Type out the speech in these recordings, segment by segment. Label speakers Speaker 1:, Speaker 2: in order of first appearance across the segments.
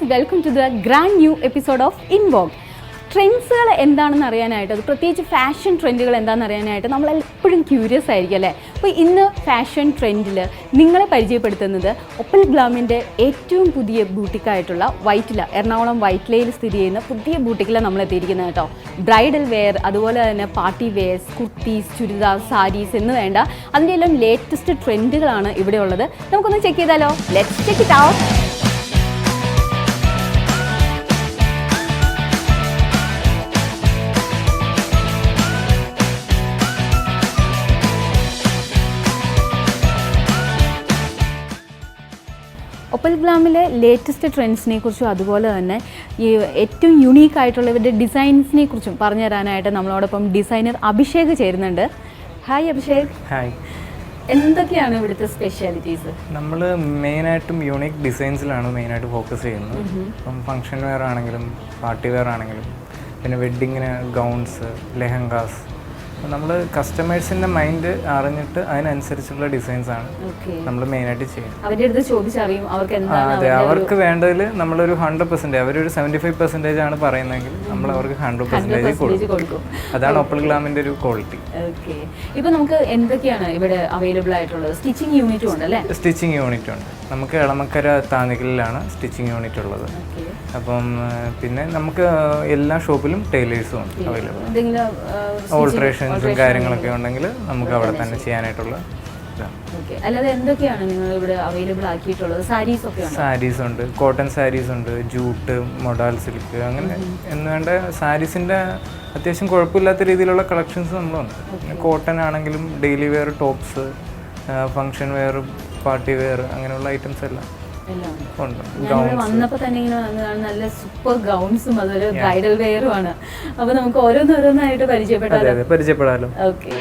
Speaker 1: Guys welcome to the grand new episode of Invogue ട്രെൻഡ്സുകൾ എന്താണെന്ന് അറിയാനായിട്ട് അത് പ്രത്യേകിച്ച് ഫാഷൻ ട്രെൻഡുകൾ എന്താണെന്ന് അറിയാനായിട്ട് നമ്മൾ എപ്പോഴും ക്യൂരിയസ് ആയിരിക്കും അല്ലേ? അപ്പോൾ ഇന്ന് ഫാഷൻ ട്രെൻഡിൽ നിങ്ങളെ പരിചയപ്പെടുത്തുന്നത് ഒപ്പൽ ഗ്ലാമിന്റെ ഏറ്റവും പുതിയ ബൂട്ടിക്കായിട്ടുള്ള വൈറ്റില എറണാകുളം വൈറ്റിലയിൽ സ്ഥിതി ചെയ്യുന്ന പുതിയ ബൂട്ടിക്കിലാണ് നമ്മൾ എത്തിയിരിക്കുന്നത് കേട്ടോ. ബ്രൈഡൽ വെയർ അതുപോലെ തന്നെ പാർട്ടി വെയർസ് കുർത്തീസ് ചുരിദാർ സാരീസ് എന്ന് വേണ്ട അതിന്റെ എല്ലാം ലേറ്റസ്റ്റ് ട്രെൻഡുകളാണ് ഇവിടെ ഉള്ളത്. നമുക്കൊന്ന് ചെക്ക് ചെയ്താലോ? Let's check it out Opal ഗ്ലാമിലെ latest ട്രെൻഡ്സിനെ കുറിച്ചും അതുപോലെ തന്നെ ഈ ഏറ്റവും യുണീക്ക് ആയിട്ടുള്ള ഇവരുടെ ഡിസൈൻസിനെ കുറിച്ചും പറഞ്ഞു തരാനായിട്ട് നമ്മളോടൊപ്പം ഡിസൈനർ അഭിഷേക് ചേരുന്നുണ്ട്. ഹായ് അഭിഷേക്.
Speaker 2: ഹായ്
Speaker 1: എന്തൊക്കെയാണ് ഇവിടുത്തെ സ്പെഷ്യാലിറ്റീസ്
Speaker 2: നമ്മൾ മെയിനായിട്ടും യൂണിക് ഡിസൈൻസിലാണ് മെയിനായിട്ട് ഫോക്കസ് ചെയ്യുന്നത്. ഇപ്പം ഫങ്ഷൻ വെയർ ആണെങ്കിലും പാർട്ടി വെയർ ആണെങ്കിലും പിന്നെ വെഡ്ഡിങ്ങിന് ഗൗൺസ് ലെഹങ്കാസ് നമ്മൾ കസ്റ്റമേഴ്സിന്റെ മൈൻഡ് അറിഞ്ഞിട്ട് അതിനനുസരിച്ചുള്ള ഡിസൈൻസ് ആണ് നമ്മൾ മെയിനായിട്ട് ചെയ്യുന്നത്.
Speaker 1: അവരുടെ അടുത്ത് ചോദിച്ചറിയും അവർക്ക്
Speaker 2: ആ,
Speaker 1: എന്താണ്
Speaker 2: അതെ. അവർക്ക് വേണ്ടതിൽ നമ്മളൊരു ഹൺഡ്രഡ് പെർസെന്റേജ് അവരൊരു സെവന്റി ഫൈവ് പെർസെന്റേജ് ആണ് പറയുന്നതെങ്കിൽ നമ്മൾ അവർക്ക് ഹൺഡ്രഡ്
Speaker 1: പെർസെന്റേജ്
Speaker 2: കൊടുക്കും. അതാണ് ഒപ്പിൾ ഗ്ലാമിന്റെ ഒരു ക്വാളിറ്റി
Speaker 1: ഇപ്പോൾ ഇപ്പൊ നമുക്ക് എന്തൊക്കെയാണ് ഇവിടെ അവൈലബിൾ ആയിട്ടുള്ളത്? സ്റ്റിച്ചിങ് യൂണിറ്റ് ഉണ്ട് അല്ലേ
Speaker 2: സ്റ്റിച്ചിങ് യൂണിറ്റ് ഉണ്ട്. നമുക്ക് എളമക്കര താന്നിക്കലിലാണ് സ്റ്റിച്ചിങ് യൂണിറ്റ് ഉള്ളത്. അപ്പം പിന്നെ നമുക്ക് എല്ലാ ഷോപ്പിലും ടൈലേഴ്സും ഉണ്ട് അവൈലബിൾ. ഓൾട്രേഷൻസും കാര്യങ്ങളൊക്കെ ഉണ്ടെങ്കിൽ നമുക്ക് അവിടെ തന്നെ ചെയ്യാനായിട്ടുള്ള
Speaker 1: അല്ലാതെ എന്തൊക്കെയാണ് നിങ്ങൾ ഇവിടെ അവൈലബിൾ ആക്കിയിട്ടുള്ളത്? സാരീസ് ഒക്കെ ഉണ്ട്?
Speaker 2: സാരീസ് ഉണ്ട് കോട്ടൺ സാരീസ് ഉണ്ട് ജൂട്ട് മൊഡാൽ സിൽക്ക് അങ്ങനെ എന്ന് വേണ്ട സാരീസിന്റെ അത്യാവശ്യം കുഴപ്പമില്ലാത്ത രീതിയിലുള്ള കളക്ഷൻസ് നമ്മളുണ്ട്. കോട്ടൺ ആണെങ്കിലും daily wear tops function wear party wear അങ്ങനെയുള്ള ഐറ്റംസ് എല്ലാം
Speaker 1: ഉണ്ട്.
Speaker 2: ഉണ്ട്.
Speaker 1: ഞാനിവിടെ വന്നപ്പോ തന്നെ ഇങ്ങനെ നല്ല സൂപ്പർ ഗൗൺസും അതൊരു ബ്രൈഡൽ വെയറും ആണ്. അപ്പൊ നമുക്ക് ഓരോന്നോരോന്നായിട്ട് പരിചയപ്പെട്ടാലോ
Speaker 2: പരിചയപ്പെടാലോ?
Speaker 1: ഓക്കെ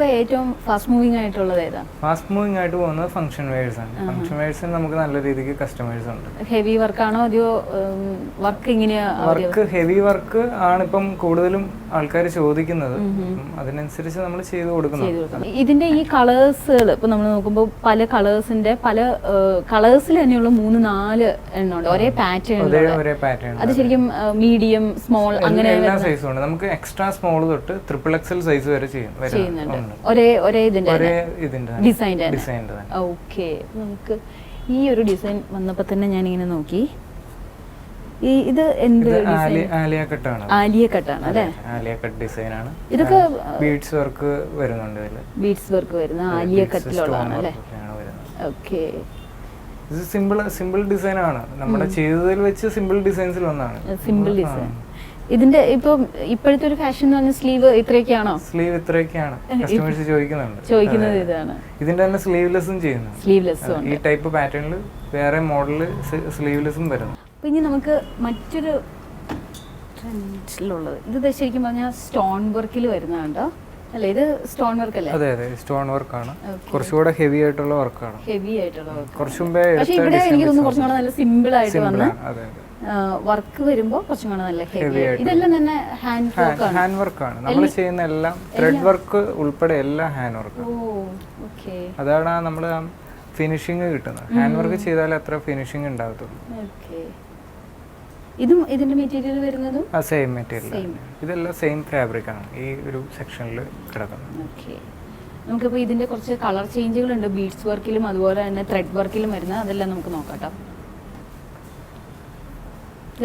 Speaker 1: ഏറ്റവും ഫാസ്റ്റ് മൂവിങ് ആയിട്ടുള്ളത് ഏതാ?
Speaker 2: ഫാസ്റ്റ് മൂവിങ് ആയിട്ട് പോകുന്നത് ഫംഗ്ഷൻ വെയർസ് ആണ്. ഫംഗ്ഷൻ വെയർസിന് നമുക്ക് നല്ല രീതിക്ക് കസ്റ്റമേഴ്സ് ഉണ്ട്.
Speaker 1: ഹെവി വർക്കാണോ അതെയോ വർക്ക് ഇങ്ങനെയാ
Speaker 2: വർക്ക് ഹെവി വർക്ക് ആണ് ഇപ്പം കൂടുതലും ആൾക്കാർ ചോദിക്കുന്നത്. അതിനനുസരിച്ച് നമ്മൾ ചെയ്ത് കൊടുക്കുന്നുണ്ട്
Speaker 1: ഇതിന്റെ ഈ കളേഴ്സുകൾ ഇപ്പൊ നമ്മൾ നോക്കുമ്പോൾ പല കളേഴ്സിന്റെ പല കളേഴ്സിൽ തന്നെയുള്ള മൂന്ന് നാല് എണ്ണം ഉണ്ട്. ഒരേ പാറ്റേൺ
Speaker 2: ഒരേ പാറ്റേൺ
Speaker 1: അത് ശരിക്കും മീഡിയം സ്മോൾ അങ്ങനെ
Speaker 2: എല്ലാ സൈസും ഉണ്ട്. നമുക്ക് എക്സ്ട്രാ സ്മോൾ തൊട്ട് ട്രിപ്പിൾ എക്സൽ സൈസ് വരെ ചെയ്യും.
Speaker 1: ഒരേ ഒരേ ഇതിന്റെ
Speaker 2: ഡിസൈന്റെ
Speaker 1: ഓക്കെ. നമുക്ക് ഈ ഒരു ഡിസൈൻ വന്നപ്പോൾ തന്നെ ഞാൻ ഇങ്ങനെ നോക്കി. ഈ ഇത് എന്ത്
Speaker 2: ആലിയ കട്ടാണ്
Speaker 1: ആലിയ കട്ടാണ് അല്ലേ
Speaker 2: ആലിയ കട്ട് ഡിസൈൻ ആണ്
Speaker 1: ഇതൊക്കെ
Speaker 2: ബീഡ്സ് വർക്ക് വരുന്നുണ്ട് ഇതിൽ.
Speaker 1: ബീഡ്സ് വർക്ക് വരുന്ന ആലിയ കട്ടിലുള്ളതാണ് അല്ലേ? ഓക്കെ.
Speaker 2: ഇത് സിമ്പിൾ സിമ്പിൾ ഡിസൈൻ ആണ് നമ്മുടെ ചെയ്തതിൽ വെച്ച് സിമ്പിൾ ഡിസൈൻസിൽ ഒന്നാണ്
Speaker 1: സിമ്പിൾ ഡിസൈൻ. ഇതിന്റെ ഇപ്പൊ ഇപ്പോഴത്തെ ഒരു ഫാഷൻ എന്ന് പറഞ്ഞ സ്ലീവ് ഇത്രയൊക്കെയാണോ?
Speaker 2: സ്ലീവ് ഇത്രയൊക്കെയാണ്. കസ്റ്റമേഴ്സ് ചോദിക്കുന്നുണ്ട്.
Speaker 1: ചോദിക്കുന്നത് ഇതാണ്.
Speaker 2: ഇതിന്റെ തന്നെ സ്ലീവ്ലെസ്സും ചെയ്യുന്നു.
Speaker 1: സ്ലീവ്ലെസ്സും
Speaker 2: ഈ ടൈപ്പ് പാറ്റേണിൽ വേറെ മോഡൽ സ്ലീവ്ലെസ്സും വരുന്നു.
Speaker 1: അപ്പൊ ഇനി നമുക്ക് മറ്റൊരു ട്രെൻഡിലുള്ളത്. ഇത് ശരിക്കും പറഞ്ഞാൽ സ്റ്റോൺ വർക്കിൽ വരുന്നതുണ്ടോ അല്ല ഇത് സ്റ്റോൺ വർക്ക് അല്ലേ?
Speaker 2: അതെ അതെ. സ്റ്റോൺ വർക്കാണ് കുറച്ചുകൂടെ ഹെവി ആയിട്ടുള്ള വർക്കാണ്
Speaker 1: ഹെവി ആയിട്ടുള്ള വർക്ക്
Speaker 2: കുറച്ചു
Speaker 1: പക്ഷെ ഇവിടെ എനിക്ക് തോന്നുന്നു കുറച്ചുകൂടെ നല്ല സിമ്പിൾ ആയിട്ട് വന്ന് വർക്ക് വരുമ്പോൾ കുറച്ചും കൂടെ നല്ല ഹെവി ഇതെല്ലാം തന്നെ ഹാൻഡ് വർക്ക് ആണ്.
Speaker 2: ഹാൻഡ് വർക്കാണ് നമ്മൾ ചെയ്യുന്ന എല്ലാം ത്രെഡ് വർക്ക് ഉൾപ്പെടെ എല്ലാം ഹാൻഡ് വർക്ക് അതാണ് നമ്മൾ ഫിനിഷിങ് കിട്ടുന്നത്. ഹാൻഡ് വർക്ക് ചെയ്താലേ അത്ര ഫിനിഷിങ് ഉണ്ടാകത്തുള്ളൂ.
Speaker 1: ഇതും ഇതിന്റെ മെറ്റീരിയൽ വരുന്നതും
Speaker 2: ആ സെയിം മെറ്റീരിയൽ ഇതെല്ലാം സെയിം ഫാബ്രിക് ആണ് ഈ ഒരു സെക്ഷനിൽ കിടക്കുന്നത്.
Speaker 1: ഓക്കെ നമുക്കിപ്പോൾ ഇതിന്റെ കുറച്ച് കളർ ചേഞ്ചുകൾ ഉണ്ട് ബീഡ്സ് വർക്കിലും അതുപോലെ തന്നെ ത്രെഡ് വർക്കിലും വരുന്ന അതെല്ലാം നമുക്ക് നോക്കാം കേട്ടോ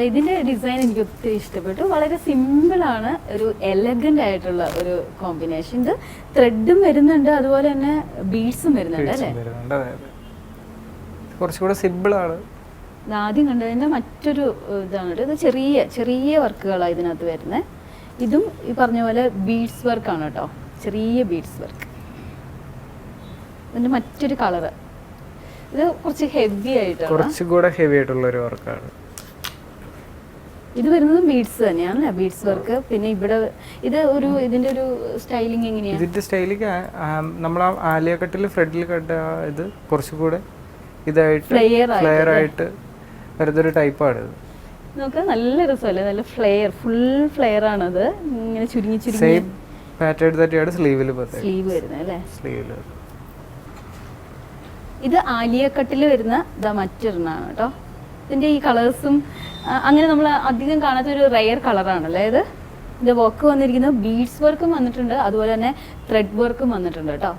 Speaker 1: ഇതിന്റെ ഡിസൈൻ എനിക്ക് ഒത്തിരി ഇഷ്ടപ്പെട്ടു. വളരെ സിമ്പിൾ ആണ്. ഒരു എലഗന്റ് ആയിട്ടുള്ള ഒരു കോമ്പിനേഷൻ ഇത് ത്രെഡും വരുന്നുണ്ട്. അതുപോലെ തന്നെ ബീഡ്സും വരുന്നുണ്ട് അല്ലേ?
Speaker 2: കുറച്ചുകൂടെ സിമ്പിൾ ആണ്.
Speaker 1: ഇത് ആദ്യം കണ്ടതിന്റെ മറ്റൊരു ഇതാണ് ഇത് ചെറിയ ചെറിയ വർക്കുകളാണ് ഇതിനകത്ത് വരുന്നത് ഇതും ഈ പറഞ്ഞ പോലെ ബീഡ്സ് വർക്കാണ് കേട്ടോ. ചെറിയ ബീഡ്സ് വർക്ക് ഇതിന്റെ മറ്റൊരു കളറ് ഇത് കുറച്ച് ഹെവി ആയിട്ടാണ്.
Speaker 2: കുറച്ചുകൂടെ ഹെവി ആയിട്ടുള്ള ഒരു വർക്കാണ്
Speaker 1: ഇത് വരുന്നത് ബീഡ്സ് തന്നെയാണ് ബീഡ്സ് വർക്ക് പിന്നെ ഇവിടെ ഇത് ഒരു ഇതിന്റെ ഒരു സ്റ്റൈലിംഗ് എങ്ങനെയാണ്
Speaker 2: ഇതിന്റെ സ്റ്റൈലിംഗ് നമ്മൾ ആ ആലിയ കട്ടിൽ ഫ്രണ്ടിൽ കണ്ട ഇത് കുറച്ചുകൂടെ ഇതായിട്ട് ഫ്ലെയർ ആയിട്ട് വരുന്നൊരു ടൈപ്പാണ് ഇത്.
Speaker 1: നമുക്ക് നല്ല രസമല്ലേ? നല്ല ഫ്ലെയർ ഫുൾ ഫ്ലെയർ ആണത്. ഇങ്ങനെ ചുരുങ്ങി ചുരുങ്ങി.
Speaker 2: സെയിം പാറ്റേൺ തന്നെയാണ് സ്ലീവിൽ
Speaker 1: സ്ലീവ് വരുന്നത് അല്ലേ?
Speaker 2: സ്ലീവിൽ
Speaker 1: ഇത് ആലിയ കട്ടിൽ വരുന്ന ഇതാ മറ്റൊരെണ്ണാണ് കേട്ടോ. ഇതിന്റെ ഈ കളേഴ്സും അങ്ങനെ നമ്മൾ അധികം കാണാത്ത ഒരു റെയർ കളറാണ് അതായത് ഇതിന്റെ വർക്ക് വന്നിരിക്കുന്നത് ബീഡ്സ് വർക്കും വന്നിട്ടുണ്ട്. അതുപോലെ തന്നെ ത്രെഡ് വർക്കും വന്നിട്ടുണ്ട് കേട്ടോ.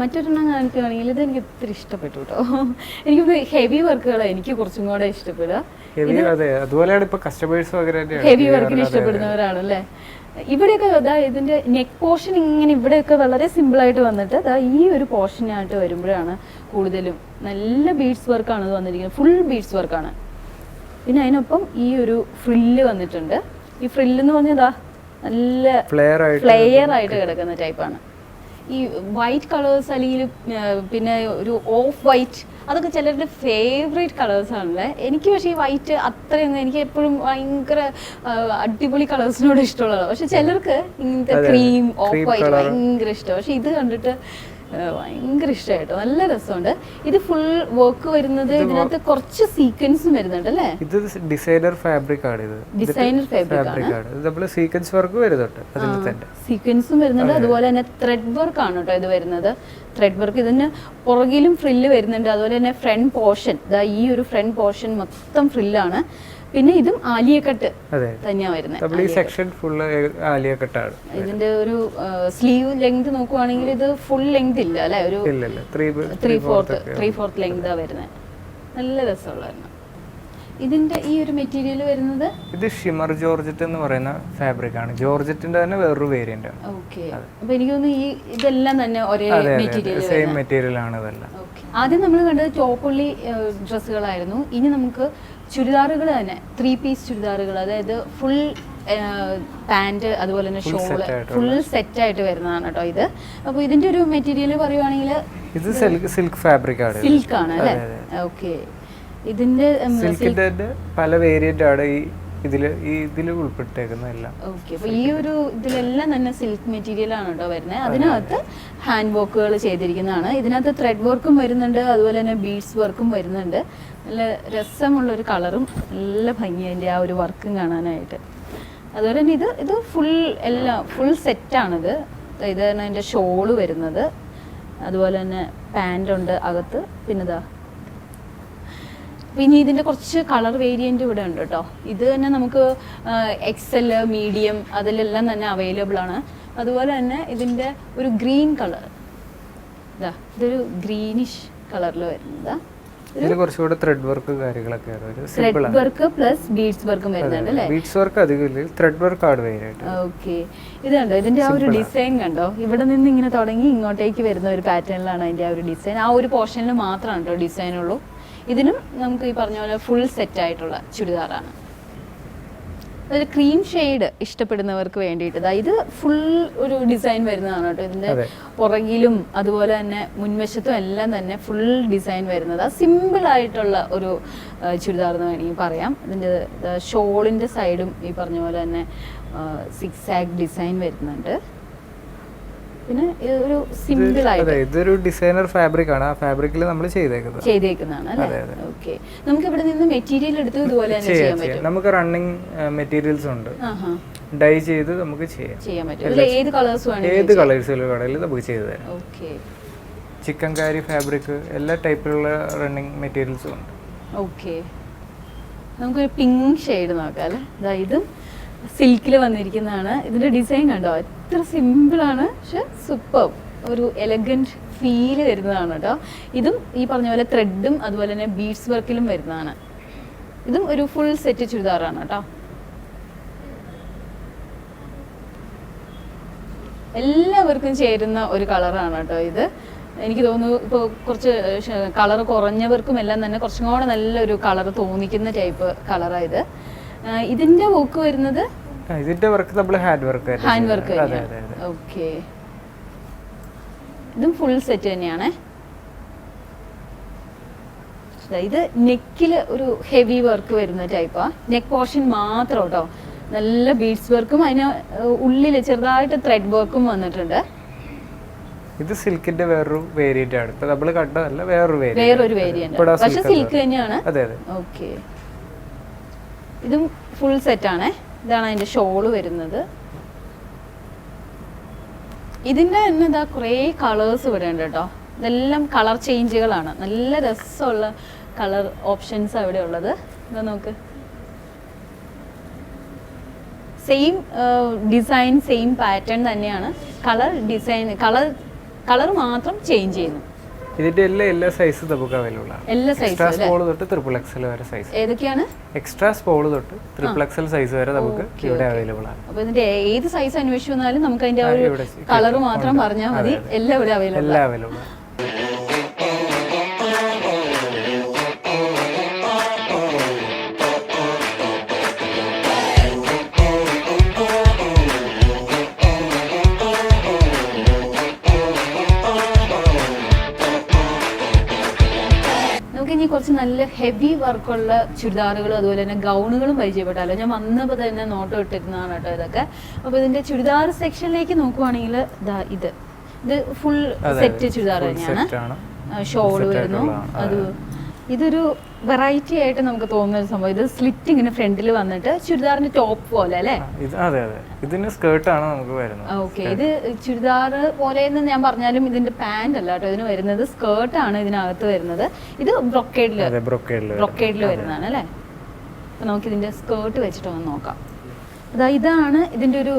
Speaker 1: മറ്റൊരെണ്ണം കാണിക്കുകയാണെങ്കിൽ ഇത് എനിക്ക് ഒത്തിരി ഇഷ്ടപ്പെട്ടു കേട്ടോ. എനിക്ക് ഹെവി വർക്കുകളാണ് എനിക്ക് കുറച്ചും കൂടെ ഇഷ്ടപ്പെടുക.
Speaker 2: ഹെവി
Speaker 1: വർക്കിന് ഇഷ്ടപ്പെടുന്നവരാണ് അല്ലേ ഇവിടെയൊക്കെ അതാ ഇതിന്റെ നെക്ക് പോർഷൻ ഇങ്ങനെ ഇവിടെയൊക്കെ വളരെ സിമ്പിൾ ആയിട്ട് വന്നിട്ട് അതാ ഈ ഒരു പോർഷനായിട്ട് വരുമ്പോഴാണ് കൂടുതലും നല്ല ബീഡ്സ് വർക്കാണ് ഇത് വന്നിരിക്കുന്നത്. ഫുൾ ബീഡ്സ് വർക്കാണ് പിന്നെ അതിനൊപ്പം ഈ ഒരു ഫ്രില്ല് വന്നിട്ടുണ്ട്. ഈ ഫ്രില്ല് എന്ന് പറഞ്ഞതാ നല്ല
Speaker 2: ഫ്ലെയർ ആയിട്ട്
Speaker 1: ഫ്ലെയർ ആയിട്ട് കിടക്കുന്ന ടൈപ്പാണ് ഈ വൈറ്റ് കളേഴ്സ് അല്ലെങ്കിൽ പിന്നെ ഒരു ഓഫ് വൈറ്റ് അതൊക്കെ ചിലരുടെ ഫേവറേറ്റ് കളേഴ്സ് ആണല്ലേ? എനിക്ക് പക്ഷേ ഈ വൈറ്റ് അത്രയൊന്നും എനിക്ക് എപ്പോഴും ഭയങ്കര അടിപൊളി കളേഴ്സിനോട് ഇഷ്ടമുള്ളതാണ്. പക്ഷെ ചിലർക്ക് ഇങ്ങനത്തെ ക്രീം ഓഫ് വൈറ്റ് ഭയങ്കര ഇഷ്ടമാണ്. പക്ഷെ ഇത് കണ്ടിട്ട് ഭയങ്കര ഇഷ്ടമായിട്ടോ നല്ല രസമുണ്ട്. ഇത് ഫുൾ വർക്ക് വരുന്നത് ഇതിനകത്ത് കുറച്ച് സീക്വൻസും വരുന്നുണ്ട് അല്ലേ?
Speaker 2: ഇത് ഡിസൈനർ ഫാബ്രിക് ആണ് ഇത്.
Speaker 1: ഡിസൈനർ ഫാബ്രിക് ആണ്.
Speaker 2: നമ്മൾ സീക്വൻസ് വർക്ക് വരുന്നുണ്ട് അതിൽ തന്നെ.
Speaker 1: സീക്വൻസും വരുന്നുണ്ട്. അതുപോലെ തന്നെ ത്രെഡ് വർക്ക് ആണ് കേട്ടോ ഇത് വരുന്നത്. ത്രെഡ് വർക്ക് ഇതിന് പുറകിലും ഫ്രില്ല് വരുന്നുണ്ട്. അതുപോലെ തന്നെ ഫ്രണ്ട് പോർഷൻ ഈ ഒരു ഫ്രണ്ട് പോർഷൻ മൊത്തം ഫ്രില്ലാണ് പിന്നെ ഇതും ആലിയക്കട്ട്
Speaker 2: അതെ.
Speaker 1: തന്നെയാണ് വരുന്നത്
Speaker 2: ഈ സെക്ഷൻ ഫുള്ള്
Speaker 1: ഇതിന്റെ ഒരു സ്ലീവ് ലെങ്ത് നോക്കുവാണെങ്കിൽ ഇത് ഫുൾ ലെങ്ത് ഇല്ല അല്ലെ? ഒരു
Speaker 2: ത്രീ
Speaker 1: ഫോർത്ത് ത്രീ ഫോർത്ത് ലെങ്താ വരുന്നത് നല്ല രസമുള്ളതാണ് ഇതിന്റെ ഈ ഒരു മെറ്റീരിയൽ വരുന്നത്?
Speaker 2: ഇത് ഷിമർ ജോർജറ്റ് എന്ന് പറയുന്ന ഫാബ്രിക് ആണ്. ജോർജറ്റിന്റെ തന്നെ വേറൊരു വേരിയന്റ് ആണ്.
Speaker 1: ഓക്കെ. അപ്പൊ എനിക്ക് തോന്നുന്നു ഈ ഇതെല്ലാം തന്നെ ഒരേ മെറ്റീരിയൽ
Speaker 2: സെയിം മെറ്റീരിയൽ ആണ് ഇതെല്ലാം.
Speaker 1: ആദ്യം നമ്മൾ കണ്ടത് ചോപ്പുള്ളി ഡ്രസ്സുകളായിരുന്നു ഇനി നമുക്ക് ചുരിദാറുകൾ തന്നെ. ത്രീ പീസ് ചുരിദാറുകൾ അതായത് ഫുൾ പാന്റ് അതുപോലെ തന്നെ ഷോൾ. ഫുൾ സെറ്റ് ആയിട്ട് വരുന്നതാണ് കേട്ടോ ഇത്. അപ്പോൾ ഇതിന്റെ ഒരു മെറ്റീരിയൽ പറയുവാണെങ്കിൽ
Speaker 2: ഇത് സിൽക്ക് ഫാബ്രിക് ആണ്.
Speaker 1: സിൽക്ക് ആണ് അല്ലേ? ഓക്കെ ഇതിന്റെ
Speaker 2: പല വേരിയന്റ് ആണ് ഈ ഇതിൽ ഇതിൽ ഉൾപ്പെട്ടേക്കുന്ന എല്ലാം
Speaker 1: ഓക്കെ അപ്പോൾ ഈ ഒരു ഇതിലെല്ലാം തന്നെ സിൽക്ക് മെറ്റീരിയൽ ആണ് കേട്ടോ വരുന്നത് അതിനകത്ത് ഹാൻഡ് വർക്കുകൾ ചെയ്തിരിക്കുന്നതാണ്. ഇതിനകത്ത് ത്രെഡ് വർക്കും വരുന്നുണ്ട് അതുപോലെ തന്നെ ബീഡ്സ് വർക്കും വരുന്നുണ്ട്. നല്ല രസമുള്ള ഒരു കളറും നല്ല ഭംഗി അതിന്റെ ആ ഒരു വർക്കും കാണാനായിട്ട്. അതുപോലെ തന്നെ ഇത് ഇത് ഫുൾ എല്ലാം ഫുൾ സെറ്റാണിത് ഇത് തന്നെ അതിന്റെ ഷോൾ വരുന്നത്. അതുപോലെ തന്നെ പാന്റുണ്ട് അകത്ത്. പിന്നെ ഇതാ പിന്നെ ഇതിന്റെ കുറച്ച് കളർ വേരിയന്റ് ഇവിടെ ഉണ്ട് കേട്ടോ. ഇത് തന്നെ നമുക്ക് എക്സൽ മീഡിയം അതിലെല്ലാം തന്നെ അവൈലബിൾ ആണ്. അതുപോലെ തന്നെ ഇതിന്റെ ഒരു ഗ്രീൻ കളർ ഇതാ ഇതൊരു ഗ്രീനിഷ് കളറിൽ വരുന്നത്.
Speaker 2: കുറച്ചുകൂടെ ത്രെഡ് വർക്കും കാര്യങ്ങളൊക്കെ
Speaker 1: ത്രെഡ് വർക്ക് പ്ലസ് ബീഡ്സ് വർക്കും വരുന്നുണ്ട് അല്ലേ?
Speaker 2: ബീഡ്സ് വർക്ക് അധികം ത്രെഡ് വർക്ക് ആണ് വേരിയന്റ്
Speaker 1: ഓക്കെ ഇത് കണ്ടോ? ഇതിന്റെ ആ ഒരു ഡിസൈൻ കണ്ടോ? ഇവിടെ നിന്ന് ഇങ്ങനെ തുടങ്ങി ഇങ്ങോട്ടേക്ക് വരുന്ന ഒരു പാറ്റേണിലാണ് അതിന്റെ ആ ഒരു ഡിസൈൻ ആ ഒരു പോർഷനിൽ മാത്രമാണ് കേട്ടോ ഡിസൈൻ ഉള്ളൂ. ഇതിനും നമുക്ക് ഈ പറഞ്ഞ പോലെ ഫുൾ സെറ്റ് ആയിട്ടുള്ള ചുരിദാറാണ്. ഒരു ക്രീം ഷെയ്ഡ് ഇഷ്ടപ്പെടുന്നവർക്ക് വേണ്ടിയിട്ട്. ഇത് ഫുൾ ഒരു ഡിസൈൻ വരുന്നതാണ് കേട്ടോ. ഇതിന്റെ. പുറകിലും അതുപോലെ തന്നെ മുൻവശത്തും എല്ലാം തന്നെ ഫുൾ ഡിസൈൻ വരുന്നത്. സിമ്പിൾ ആയിട്ടുള്ള ഒരു ആ, ചുരിദാർ എന്ന് വേണമെങ്കിൽ പറയാം. ഇതിന്റെ ഷോളിന്റെ സൈഡും ഈ പറഞ്ഞ പോലെ തന്നെ സിക്സ് ആഗ് ഡിസൈൻ വരുന്നുണ്ട്. പിന്നെ ഒരു സിമ്പിൾ ആയിട്ട്
Speaker 2: ഇതൊരു ഡിസൈനർ ഫാബ്രിക് ആണ്. ആ ഫാബ്രിക്കിൽ നമ്മൾ ചെയ്തേക്കുന്നത്.
Speaker 1: ചെയ്തേക്കുന്നതാണ് അല്ലേ? ഓക്കെ. നമുക്ക് ഇവിടെ നിന്ന് മെറ്റീരിയൽ എടുത്ത് ഇതുപോലെ തന്നെ ചെയ്യാൻ പറ്റും.
Speaker 2: നമുക്ക് റണ്ണിങ് മെറ്റീരിയൽസ് ഉണ്ട്. ഡൈ ചെയ്ത് നമുക്ക് ചെയ്യാം.
Speaker 1: ചെയ്യാൻ പറ്റും. ഏത് കളേഴ്സ് വേണമെങ്കിലും
Speaker 2: ഏത് കളേഴ്സിലും കടയിൽ നമുക്ക് ചെയ്തു തരാം.
Speaker 1: ഓക്കെ.
Speaker 2: ചിക്കൻ കാരി ഫാബ്രിക് എല്ലാ ടൈപ്പിലുള്ള റണ്ണിങ് മെറ്റീരിയൽസും ഉണ്ട്.
Speaker 1: ഓക്കെ. നമുക്കൊരു പിങ്ക് ഷെയ്ഡ് നോക്കാം അല്ലേ? ഇതും സിൽക്കിൽ വന്നിരിക്കുന്നതാണ്. ഇതിന്റെ ഡിസൈൻ കണ്ടോ? എത്ര സിമ്പിൾ ആണ്. പക്ഷെ സൂപ്പർ ഒരു എലഗന്റ് ഫീൽ വരുന്നതാണ് കേട്ടോ. ഇതും ഈ പറഞ്ഞ പോലെ ത്രെഡും അതുപോലെ തന്നെ ബീഡ്സ് വർക്കിലും വരുന്നതാണ്. ഇതും ഒരു ഫുൾ സെറ്റ് ചുരിദാറാണ് കേട്ടോ. എല്ലാവർക്കും ചേരുന്ന ഒരു കളറാണ് കേട്ടോ ഇത്. എനിക്ക് തോന്നുന്നു ഇപ്പോൾ കുറച്ച് കളർ കുറഞ്ഞവർക്കും എല്ലാം തന്നെ കുറച്ചും കൂടെ നല്ലൊരു കളർ തോന്നിക്കുന്ന ടൈപ്പ് കളറാണ് ഇത്. ഇതിന്റെ വർക്ക് വരുന്നത്
Speaker 2: ഇതിന്റെ വർക്ക് നമ്മൾ hand work
Speaker 1: hand work okay ഇതും ഫുൾ സെറ്റ് തന്നെയാണ്. ഇത് നെക്കിൽ ഒരു ഹെവി വർക്ക് വരുന്ന ടൈപ്പാ നെക്ക് പോർഷൻ മാത്രം കേട്ടോ നല്ല ബീഡ്സ് വർക്കും അതിന് ഉള്ളിൽ ചെറുതായിട്ട് ത്രെഡ് വർക്കും വന്നിട്ടുണ്ട്.
Speaker 2: ഇത് സിൽക്കിന്റെ വേറൊരു വേരിയന്റ് ആണ്. ഇപ്പൊ കണ്ടതല്ല വേറൊരു വേരിയന്റ്
Speaker 1: വേറൊരു വേരിയന്റ് പക്ഷെ സിൽക്ക് തന്നെയാണ്.
Speaker 2: അതെ അതെ.
Speaker 1: ഓക്കെ ഇതും ഫുൾ സെറ്റ് ആണ്. ഇതാണ് അതിന്റെ ഷോൾ വരുന്നത്. ഇതിന്റെ തന്നെ ഇതാ കുറേ കളേഴ്സ് ഇവിടെ കേട്ടോ. ഇതെല്ലാം കളർ ചേഞ്ചുകളാണ് നല്ല രസമുള്ള കളർ ഓപ്ഷൻസ് അവിടെ ഉള്ളത്. ഇതാ നോക്ക്. സെയിം ഡിസൈൻ സെയിം പാറ്റേൺ തന്നെയാണ്. കളർ ഡിസൈൻ കളർ കളർ മാത്രം ചേഞ്ച് ചെയ്യുന്നു.
Speaker 2: ഇതിന്റെ എല്ലാ എല്ലാ സൈസ് നമുക്ക് അവൈലബിൾ ആണ്.
Speaker 1: എല്ലാ
Speaker 2: എക്സ്ട്രാ
Speaker 1: സ്മോൾ
Speaker 2: സ്മോൾ തൊട്ട് ട്രിപ്പിൾ എക്സൽ വരെ സൈസ്
Speaker 1: ഏതൊക്കെയാണ്?
Speaker 2: എക്സ്ട്രാ സ്മോൾ തൊട്ട് ട്രിപ്പിൾ എക്സൽ സൈസ് വരെ നമുക്ക് ഇവിടെ അവൈലബിൾ ആണ്.
Speaker 1: അപ്പോൾ ഇതിന്റെ ഏത് സൈസ് അന്വേഷിച്ചു വന്നാലും നമുക്ക് അതിന്റെ ആ, ഒരു കളർ മാത്രം പറഞ്ഞാൽ മതി. എല്ലാം ഇവിടെ അവൈലബിൾ
Speaker 2: എല്ലാം അവൈലബിൾ ആണ്.
Speaker 1: നല്ല ഹെവി വർക്കുള്ള ചുരിദാറുകളും അതുപോലെ തന്നെ ഗൗണുകളും പരിചയപ്പെട്ടാലോ? ഞാൻ വന്നപ്പോൾ തന്നെ നോട്ടം ഇട്ടിരുന്നതാണ് കേട്ടോ ഇതൊക്കെ. അപ്പോൾ ഇതിന്റെ ചുരിദാർ സെക്ഷനിലേക്ക് നോക്കുവാണെങ്കിൽ ഇത്. ഇത് ഫുൾ സെറ്റ് ചുരിദാർ തന്നെയാണ്.
Speaker 2: ഷോൾ
Speaker 1: വരുന്നു. അത്. ഇതൊരു വെറൈറ്റി ആയിട്ട് നമുക്ക് തോന്നുന്ന ഒരു സംഭവം. ഇത് സ്ലിറ്റ് ഇങ്ങനെ ഫ്രണ്ടിൽ വന്നിട്ട് ചുരിദാറിന്റെ ടോപ്പ് പോലെ അല്ലേ?
Speaker 2: ഇത് അതെ അതെ. ഇതിന്റെ സ്കേർട്ട് ആണ് നമുക്ക് വരുന്നത്.
Speaker 1: ഓക്കെ ഇത് ചുരിദാർ പോലെ എന്ന് ഞാൻ പറഞ്ഞാലും ഇതിന്റെ പാന്റ് അല്ല കേട്ടോ. ഇതിന് വരുന്നത് സ്കേർട്ട് ആണ് ഇതിനകത്ത് വരുന്നത്. ഇത്
Speaker 2: ബ്രോക്കേഡിൽ ബ്രൊക്കേഡിൽ
Speaker 1: ബ്രൊക്കേഡിൽ വരുന്നതാണ് അല്ലേ? അപ്പൊ നമുക്ക് ഇതിന്റെ സ്കേർട്ട് വെച്ചിട്ട് ഒന്ന് നോക്കാം. അതാ ഇതാണ് ഇതിന്റെ ഒരു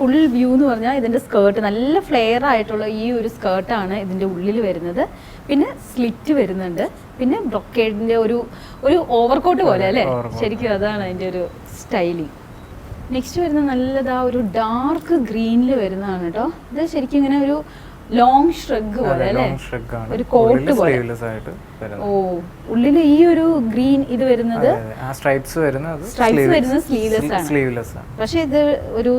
Speaker 1: ഫുൾ വ്യൂ എന്ന് പറഞ്ഞാൽ ഇതിന്റെ സ്കേർട്ട് നല്ല ഫ്ലെയർ ആയിട്ടുള്ള ഈ ഒരു സ്കേർട്ടാണ് ഇതിന്റെ ഉള്ളിൽ വരുന്നത്. പിന്നെ സ്ലിറ്റ് വരുന്നുണ്ട്. പിന്നെ ബ്രൊക്കേഡിന്റെ ഒരു ഒരു ഓവർകോട്ട് പോലെ അല്ലേ? ശരിക്കും അതാണ് അതിന്റെ ഒരു സ്റ്റൈലിങ് നെക്സ്റ്റ് വരുന്ന നല്ലതാ ഒരു ഡാർക്ക് ഗ്രീനിൽ വരുന്നതാണ് കേട്ടോ ഇത് ശരിക്കും ഇങ്ങനെ ഒരു ലോങ് ഷ്രഗ് പോലെ അല്ലേ? ഒരു കോട്ട് പോലെ.
Speaker 2: സ്ലീവ്ലെസ്
Speaker 1: ഓ ഉള്ളിൽ ഈ ഒരു ഗ്രീൻ ഇത് വരുന്നത്
Speaker 2: സ്ട്രൈപ്സ് വരുന്നത്
Speaker 1: sleeveless. ആണ്.
Speaker 2: സ്ലീവ്ലെസ് ആണ്.
Speaker 1: പക്ഷെ ഇത് ഒരു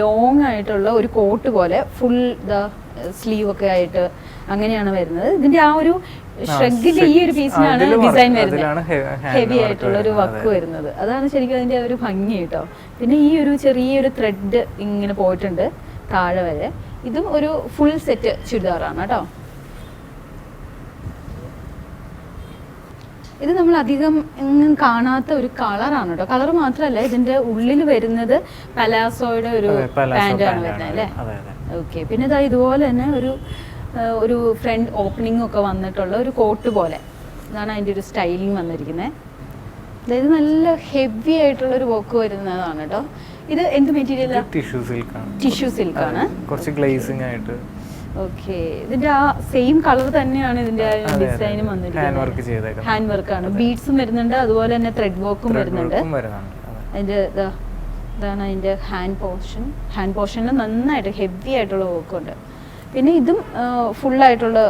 Speaker 1: ലോങ് ആയിട്ടുള്ള ഒരു കോട്ട് പോലെ ഫുൾ ദ സ്ലീവ് ഒക്കെ ആയിട്ട് അങ്ങനെയാണ് വരുന്നത്. ഇതിന്റെ ആ ഒരു ഷ്രഗിന്റെ ഈ ഒരു പീസിനാണ് ഡിസൈൻ വരുന്നത്. ഹെവി ആയിട്ടുള്ള ഒരു വർക്ക് വരുന്നത്. അതാണ് ശരിക്കും അതിന്റെ ഒരു ഭംഗി കേട്ടോ. പിന്നെ ഈ ഒരു ചെറിയൊരു ത്രെഡ് ഇങ്ങനെ പോയിട്ടുണ്ട് താഴെ വരെ. ഇതും ഒരു ഫുൾ സെറ്റ് ചുരിദാറാണ് കേട്ടോ. ഇത് നമ്മൾ അധികം എങ്ങും കാണാത്ത ഒരു കളറാണ് കേട്ടോ. കളർ മാത്രമല്ല ഇതിന്റെ ഉള്ളിൽ വരുന്നത് പലാസോയുടെ ഒരു ആണ് വരുന്നത് അല്ലേ. ഓക്കെ പിന്നെ ഇതാ ഇതുപോലെ തന്നെ ഒരു ഒരു ഫ്രണ്ട് ഓപ്പണിംഗ് ഒക്കെ വന്നിട്ടുള്ള ഒരു കോട്ട് പോലെ. ഇതാണ് അതിന്റെ ഒരു സ്റ്റൈലിംഗ് വന്നിരിക്കുന്നത്. അതായത് നല്ല ഹെവി ആയിട്ടുള്ള ഒരു വർക്ക് വരുന്നതാണ് കേട്ടോ. ഇത് എന്ത് മെറ്റീരിയലാ
Speaker 2: ടിഷ്യൂ സിൽക്ക് ആണ്.
Speaker 1: ടിഷ്യൂ സിൽക്ക് ആണ്.
Speaker 2: കുറച്ച് ഗ്ലേസിംഗ് ആയിട്ട്.
Speaker 1: ഓക്കെ ഇതിന്റെ ആ സെയിം കളർ തന്നെയാണ് ഇതിന്റെ. ഡിസൈനും
Speaker 2: ഹാൻഡ് വർക്ക് ചെയ്തേക്കുന്നത്.
Speaker 1: ഹാൻഡ് വർക്ക് ആണ് ബീഡ്സും വരുന്നുണ്ട്. അതുപോലെ തന്നെ ത്രെഡ് വർക്കും വരുന്നുണ്ട്.
Speaker 2: വരുന്നുണ്ട്.
Speaker 1: അതിന്റെ ഇതാ ഇതാണ് അതിന്റെ ഹാൻഡ് പോർഷൻ ഹാൻഡ് പോർഷനിൽ നന്നായിട്ട് ഹെവി ആയിട്ടുള്ള വർക്ക് ഉണ്ട്. പിന്നെ ഇതും ഫുൾ ആയിട്ടുള്ള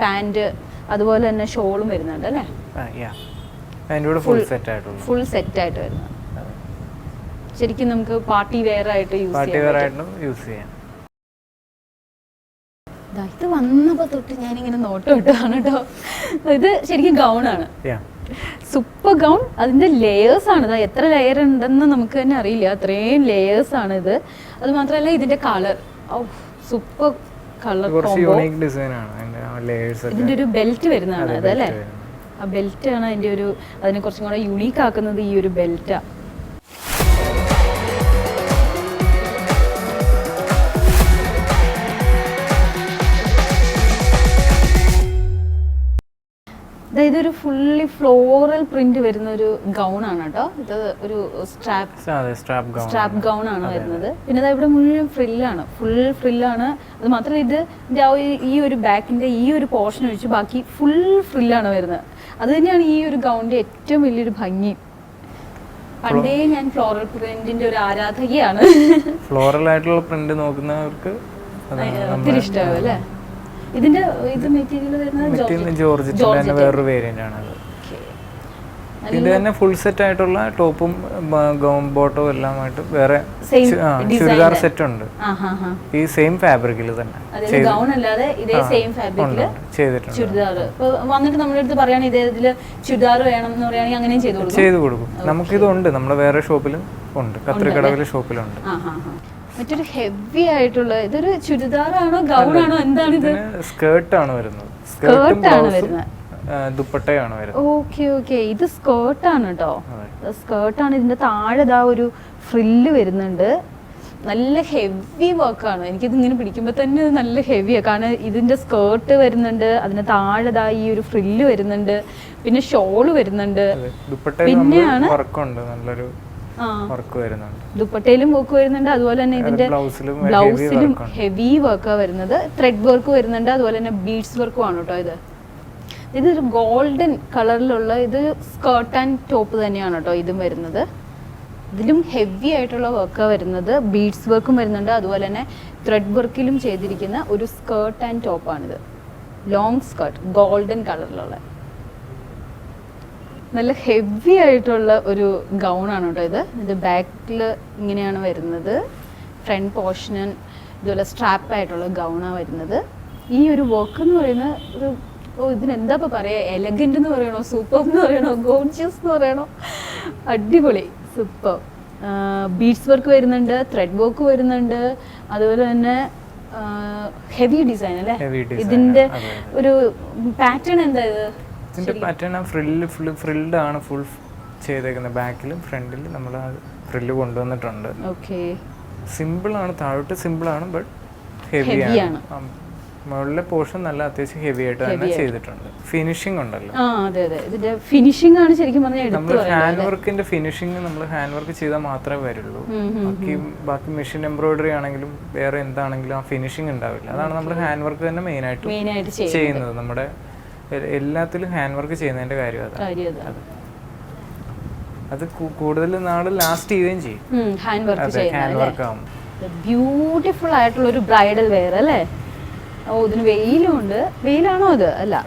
Speaker 1: പാന്റ് അതുപോലെ തന്നെ ഷോളും വരുന്നുണ്ട് അല്ലേ.
Speaker 2: ഫുൾ സെറ്റ് ആയിട്ടുള്ള.
Speaker 1: ഫുൾ സെറ്റ് ആയിട്ട് വരുന്നത്. ശരിക്കും നമുക്ക് പാർട്ടി വെയർ ആയിട്ട് യൂസ്
Speaker 2: പാർട്ടി വെയർ ആയിട്ടും യൂസ് ചെയ്യാം.
Speaker 1: ദാ ഇത് വന്നപ്പോ തൊട്ട് ഇങ്ങനെ നോട്ട് ഇട്ടാണ് കേട്ടോ ഇത് ശരിക്കും ഗൗൺ ആണ്.
Speaker 2: യാ
Speaker 1: സൂപ്പർ ഗൗൺ അതിന്റെ ലെയേഴ്സ് ആണ്. ഇതാ എത്ര ലെയർ ഉണ്ടെന്ന് നമുക്ക് തന്നെ അറിയില്ല. അത്രയും ലെയേഴ്സ് ആണ് ഇത്. അത് മാത്രമല്ല ഇതിന്റെ കളർ സൂപ്പർ കളർ
Speaker 2: കുറച്ച്
Speaker 1: കോംബോ
Speaker 2: യൂണീക് ഡിസൈൻ ആണ് അതിന്റെ ലെയേഴ്സ് ഒക്കെ.
Speaker 1: ഇതിന്റെ ഒരു ബെൽറ്റ് വരുന്നതാണ്
Speaker 2: അതല്ലേ
Speaker 1: ആ ബെൽറ്റ് ആണ് അതിന്റെ ഒരു അതിനെ കുറച്ചും കൂടെ യുണീക്ക് ആക്കുന്നത് ഈ ഒരു ബെൽറ്റാ അതായത് ഒരു ഫുള്ളി ഫ്ലോറൽ പ്രിന്റ് വരുന്ന ഒരു ഗൗൺ ആണ് കേട്ടോ. ഇത് ഒരു സ്ട്രാപ്പ്
Speaker 2: അതെ സ്ട്രാപ്പ് ഗൗൺ
Speaker 1: സ്ട്രാപ്പ് ഗൗൺ ആണ് വരുന്നത്. പിന്നെ ദാ ഇവിടെ മുഴുവൻ ഫ്രില്ലാണ് ഫുൾ ഫ്രില്ലാണ് അത് മാത്രമല്ല ഇത് ഈ ഒരു ബാക്കിന്റെ ഈ ഒരു പോർഷൻ ഒഴിച്ച് ബാക്കി ഫുൾ ഫ്രില്ലാണ് വരുന്നത്. അത് തന്നെയാണ് ഈ ഒരു ഗൗണിന്റെ ഏറ്റവും വലിയൊരു ഭംഗി. പണ്ടേ ഞാൻ ഫ്ലോറൽ പ്രിന്റിന്റെ ഒരു ആരാധകയാണ്.
Speaker 2: ഫ്ലോറൽ ആയിട്ടുള്ള പ്രിന്റ് നോക്കുന്നവർക്ക്
Speaker 1: ഒത്തിരി ഇഷ്ടമാവും അല്ലേ? ഇതിന്റെ ഇത് മെറ്റീരിയൽ വരുന്നത്
Speaker 2: മറ്റേ
Speaker 1: ജോർജറ്റ്.
Speaker 2: തന്നെ. വേറൊരു വേരിയന്റ് ആണ് ഇതിന്റെ തന്നെ ഫുൾ സെറ്റ് ആയിട്ടുള്ള ടോപ്പും ഗൗൺ ബോട്ടവും എല്ലാമായിട്ട് വേറെ ചുരിദാർ സെറ്റ് ഉണ്ട്. ഈ സെയിം ഫാബ്രിക്കിൽ തന്നെ ചെയ്തിട്ടുണ്ട്.
Speaker 1: വന്നിട്ട് നമ്മുടെ അടുത്ത് പറയുകയാണെങ്കിൽ ഇതേ ഇതിൽ ചുരിദാർ വേണം എന്ന് പറയുകയാണെങ്കിൽ അങ്ങനെയും ചെയ്തു കൊടുക്കും.
Speaker 2: ചെയ്തു കൊടുക്കും. നമുക്കിതുണ്ട്. നമ്മുടെ വേറെ ഷോപ്പിലും ഉണ്ട്. കത്രിക്കടവിലെ ഷോപ്പിലുണ്ട്
Speaker 1: മറ്റൊരു ഹെവി ആയിട്ടുള്ള ഇതൊരു ചുരിദാറാണോ ഗൗണാണോ എന്താണ് ഇത്
Speaker 2: സ്കേർട്ടാണ് വരുന്നത്. സ്കേർട്ട്
Speaker 1: ആണ് വരുന്നത്.
Speaker 2: ദുപ്പട്ടയാണ് വരുന്നത്.
Speaker 1: ഓക്കെ ഓക്കെ ഇത് സ്കേർട്ടാണ് കേട്ടോ
Speaker 2: സ്കേർട്ട്
Speaker 1: ആണ് ഇതിന്റെ താഴെ ഇതാ ഒരു ഫ്രില്ല് വരുന്നുണ്ട്. നല്ല ഹെവി വർക്കാണ് എനിക്കിത് ഇങ്ങനെ പിടിക്കുമ്പോൾ തന്നെ നല്ല ഹെവിയാണ് കാരണം ഇതിന്റെ സ്കേർട്ട് വരുന്നുണ്ട്. അതിന് താഴെതാ ഈ ഒരു ഫ്രില്ല് വരുന്നുണ്ട്. പിന്നെ ഷോൾ വരുന്നുണ്ട്. പിന്നെയാണ്
Speaker 2: നല്ലൊരു വർക്ക് വരുന്നുണ്ട്.
Speaker 1: ദുപ്പട്ടയിലും വർക്ക് വരുന്നുണ്ട്. അതുപോലെ തന്നെ ഇതിന്റെ
Speaker 2: ബ്ലൗസിലും
Speaker 1: ഹെവി വർക്കാണ് വരുന്നത്. ത്രെഡ് വർക്ക് വരുന്നുണ്ട്. അതുപോലെ തന്നെ ബീഡ്സ് വർക്കും ആണ് കേട്ടോ ഇത്. ഇതൊരു ഗോൾഡൻ കളറിലുള്ള ഇത് സ്കേർട്ട് ആൻഡ് ടോപ്പ് തന്നെയാണ് കേട്ടോ ഇതും വരുന്നത്. ഇതിലും ഹെവി ആയിട്ടുള്ള വർക്കാണ് വരുന്നത്. ബീഡ്സ് വർക്കും വരുന്നുണ്ട്. അതുപോലെ തന്നെ ത്രെഡ് വർക്കിലും ചെയ്തിരിക്കുന്ന ഒരു സ്കേർട്ട് ആൻഡ് ടോപ്പാണിത് ലോങ് സ്കേർട്ട് ഗോൾഡൻ കളറിലുള്ള നല്ല ഹെവി ആയിട്ടുള്ള ഒരു ഗൗണാണ് കേട്ടോ ഇത്. ഇത് ബാക്കിൽ ഇങ്ങനെയാണ് വരുന്നത്. ഫ്രണ്ട് പോർഷൻ ഇതുപോലെ സ്ട്രാപ്പ് ആയിട്ടുള്ള ഗൗണാണ് വരുന്നത്. ഈ ഒരു വർക്ക് എന്ന് പറയുന്ന ഒരു ഓ ഇതിനെന്താ ഇപ്പൊ പറയാ? എലഗന്റ് എന്ന് പറയണോ? സൂപ്പർ എന്ന് പറയണോ? ഗോൺഷ്യസ് എന്ന് പറയണോ? അടിപൊളി. സൂപ്പർ ബീഡ്സ് വർക്ക് വരുന്നുണ്ട് ത്രെഡ് വർക്ക് വരുന്നുണ്ട്. അതുപോലെ തന്നെ ഹെവി ഡിസൈൻ അല്ലേ? ഇതിന്റെ. ഒരു പാറ്റേൺ എന്താ ഇത്?
Speaker 2: ഇതിന്റെ പാറ്റേൺ ആ ഫ്രില്ല് ഫുൾ ഫ്രിൽഡ് ആണ് ഫുൾ ചെയ്തേക്കുന്നത്. ബാക്കിലും ഫ്രണ്ടിലും നമ്മൾ ആ ഫ്രില്ല് കൊണ്ടുവന്നിട്ടുണ്ട്.
Speaker 1: ഓക്കെ.
Speaker 2: സിമ്പിൾ ആണ്. താഴോട്ട് സിമ്പിൾ ആണ് ബട്ട് ഹെവി
Speaker 1: ആണ്.
Speaker 2: മുകളിലെ പോർഷൻ നല്ല അത്യാവശ്യം ഹെവി ആയിട്ട് തന്നെ ചെയ്തിട്ടുണ്ട്. ഫിനിഷിംഗ് ഉണ്ടല്ലോ.
Speaker 1: ഇതിന്റെ ഫിനിഷിംഗ് ആണ് ശരിക്കും
Speaker 2: നമ്മൾ ഹാൻഡ് വർക്കിന്റെ ഫിനിഷിംഗ് നമ്മൾ ഹാൻഡ് വർക്ക് ചെയ്താൽ മാത്രമേ വരുള്ളൂ. ബാക്കി ബാക്കി മെഷീൻ എംബ്രോയിഡറി ആണെങ്കിലും വേറെ എന്താണെങ്കിലും ആ ഫിനിഷിംഗ് ഉണ്ടാവില്ല. അതാണ് നമ്മൾ ഹാൻഡ് വർക്ക് തന്നെ മെയിൻ ആയിട്ട്
Speaker 1: ചെയ്യുന്നത്.
Speaker 2: നമ്മുടെ എല്ലാത്തിലും ഹാൻഡ് വർക്ക് ചെയ്യുന്നതിന്റെ കാര്യം അതാണ്.
Speaker 1: അത്.
Speaker 2: കൂടുതൽ നാൾ ലാസ്റ്റ് ചെയ്യുകയും ചെയ്യും.
Speaker 1: ഹാൻഡ് വർക്ക്
Speaker 2: ഹാൻഡ് വർക്ക് ആവും.
Speaker 1: ബ്യൂട്ടിഫുൾ ആയിട്ടുള്ള ഒരു ബ്രൈഡൽ വെയർ അല്ലേ? ഓ ഇതിന് വെയിലും ഉണ്ട് വെയിലാണോ അത്? അല്ല.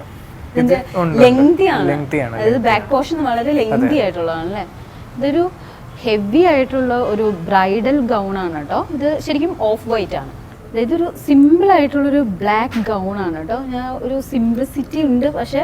Speaker 1: ഇതിന്റെ
Speaker 2: ഉണ്ട്, ഉണ്ട്.
Speaker 1: ലെങ്തി ആണ്.
Speaker 2: Lengthy ആണ്,
Speaker 1: അതായത് ബാക്ക് പോർഷൻ വളരെ ലെങ്തി ആയിട്ടുള്ളതാണ് അല്ലേ? ഇതൊരു ഹെവി ആയിട്ടുള്ള ഒരു ബ്രൈഡൽ ഗൗൺ ആണ് കേട്ടോ. ഇത് ശരിക്കും ഓഫ് വൈറ്റ് ആണ്. ഒരു സിമ്പിൾ ആയിട്ടുള്ളൊരു ബ്ലാക്ക് ഗൗൺ ആണ് കേട്ടോ. ഞാൻ ഒരു സിംപ്ലിസിറ്റി ഉണ്ട് പക്ഷെ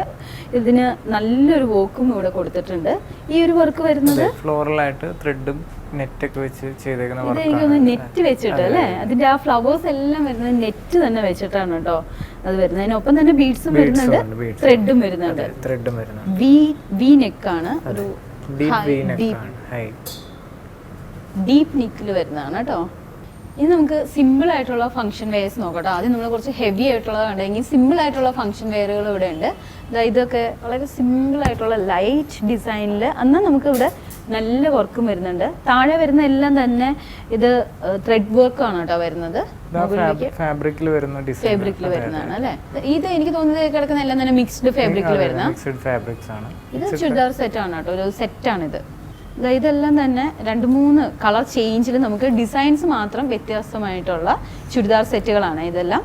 Speaker 1: ഇതിന് നല്ലൊരു വർക്കും ഇവിടെ കൊടുത്തിട്ടുണ്ട്. ഈ ഒരു വർക്ക് വരുന്നത്?
Speaker 2: ഫ്ലോറൽ ആയിട്ട് ത്രെഡും നെറ്റ് ഒക്കെ വെച്ച് ചെയ്തേക്കുന്ന
Speaker 1: എനിക്കൊന്ന് നെറ്റ് വെച്ചിട്ട് അല്ലേ? അതിന്റെ ആ ഫ്ലവേഴ്സ് എല്ലാം വരുന്നത് നെറ്റ് തന്നെ വെച്ചിട്ടാണ് കേട്ടോ അത് വരുന്നത്. അതിനൊപ്പം തന്നെ ബീഡ്സും വരുന്നുണ്ട് ത്രെഡും വരുന്നുണ്ട്.
Speaker 2: ത്രെഡും വരുന്നുണ്ട്.
Speaker 1: വി വി ആണ്. ഒരു
Speaker 2: ഡീപ്
Speaker 1: നെക്കിൽ വരുന്നതാണ് കേട്ടോ. ഇനി നമുക്ക് സിമ്പിൾ ആയിട്ടുള്ള ഫംഗ്ഷൻ വെയർസ് നോക്കട്ടോ. ആദ്യം നമ്മൾ കുറച്ച് ഹെവി ആയിട്ടുള്ളത് കണ്ടെങ്കിൽ സിമ്പിൾ ആയിട്ടുള്ള ഫംഗ്ഷൻ വെയറുകൾ ഇവിടെ ഉണ്ട്. ഇതൊക്കെ വളരെ സിമ്പിൾ ആയിട്ടുള്ള ലൈറ്റ് ഡിസൈനിൽ എന്നാൽ നമുക്ക് ഇവിടെ നല്ല വർക്കും വരുന്നുണ്ട്. താഴെ വരുന്ന എല്ലാം തന്നെ ഇത് ത്രെഡ് വർക്ക് ആണ് കേട്ടോ വരുന്നത്.
Speaker 2: ഫാബ്രിക്കിൽ വരുന്ന
Speaker 1: ഫാബ്രിക്കിൽ വരുന്നതാണ് അല്ലേ? ഇത് എനിക്ക് തോന്നുന്നത് കിടക്കുന്ന എല്ലാം തന്നെ മിക്സ്ഡ് ഫാബ്രിക്കിൽ വരുന്ന
Speaker 2: മിക്സ്ഡ് ഫാബ്രിക്സ് ആണ്.
Speaker 1: ഇത് ചുരിദാർ സെറ്റ് ആണ് കേട്ടോ. ഒരു സെറ്റാണ് ഇത് ദാ ഇതെല്ലാം തന്നെ രണ്ട് മൂന്ന് കളർ ചേഞ്ചിൽ നമുക്ക് ഡിസൈൻസ് മാത്രം വ്യത്യസ്തമായിട്ടുള്ള ചുരിദാർ സെറ്റുകളാണ് ഇതെല്ലാം.